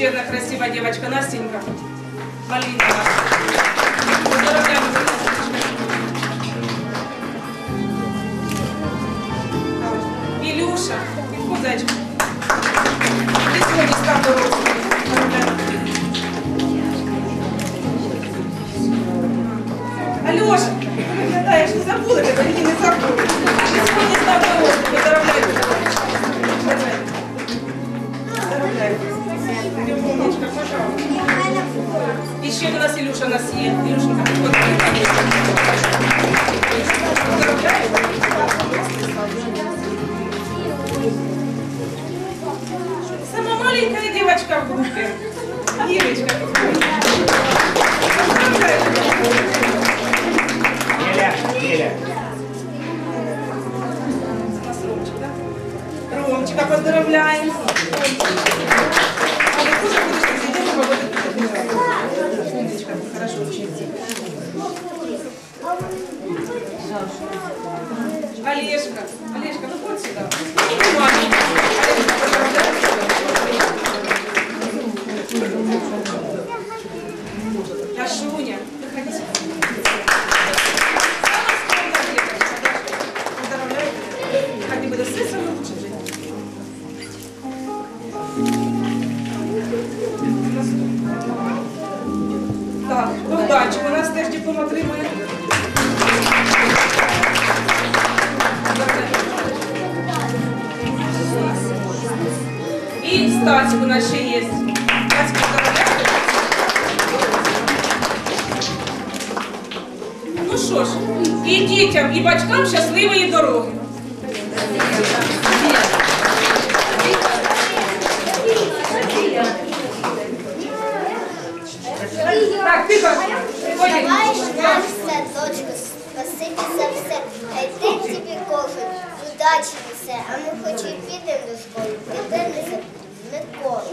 Пещерная красивая девочка Настенька. Полина. Поздравляем. Илюша. Кузачка. Еще пожалуйста. І ще у нас Ілюша нас є. Ілюшенька, Сама маленькая девочка в группе. Ирочка, удачі. Вона нас теж диплом отримає. І Стасик у нас ще є. Ну що ж, і дітям, і батькам щасливої дороги. Так, тихо. Давай нам в садочку, спасибі за все. Хай день тобі кожен, удачі все. А ми хоч і підемо до школи, не за Миколи.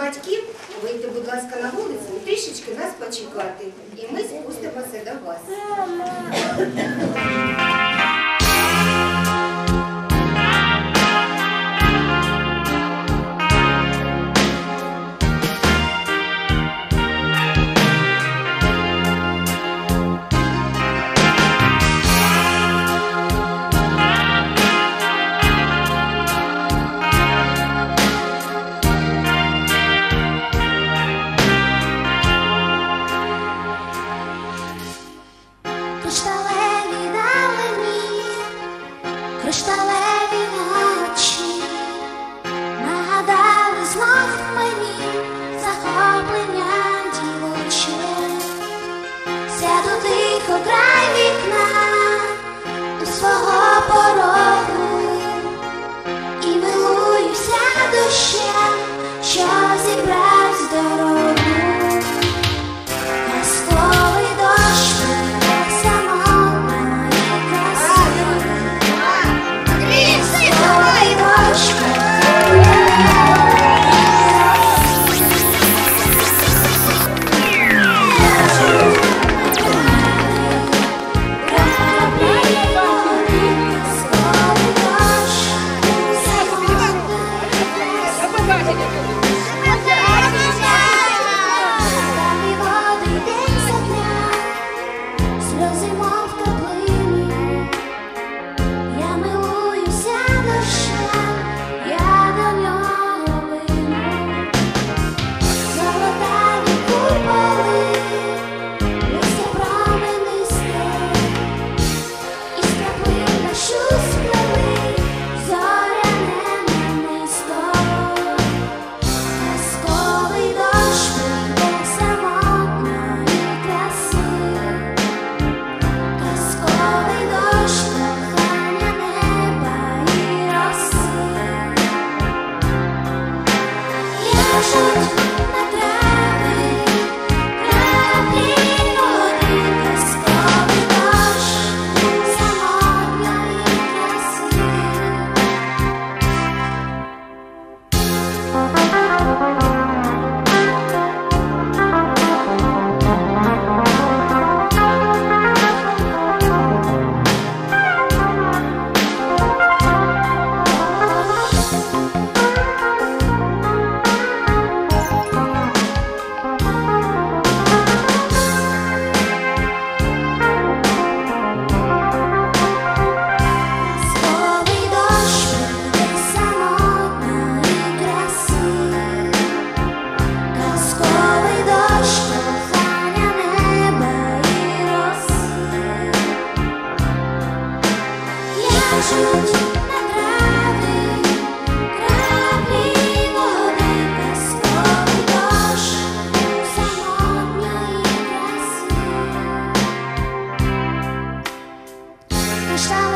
батьків, вийти, будь ласка, на вулицю, трішечки нас почекати. І ми спустимося до вас. wish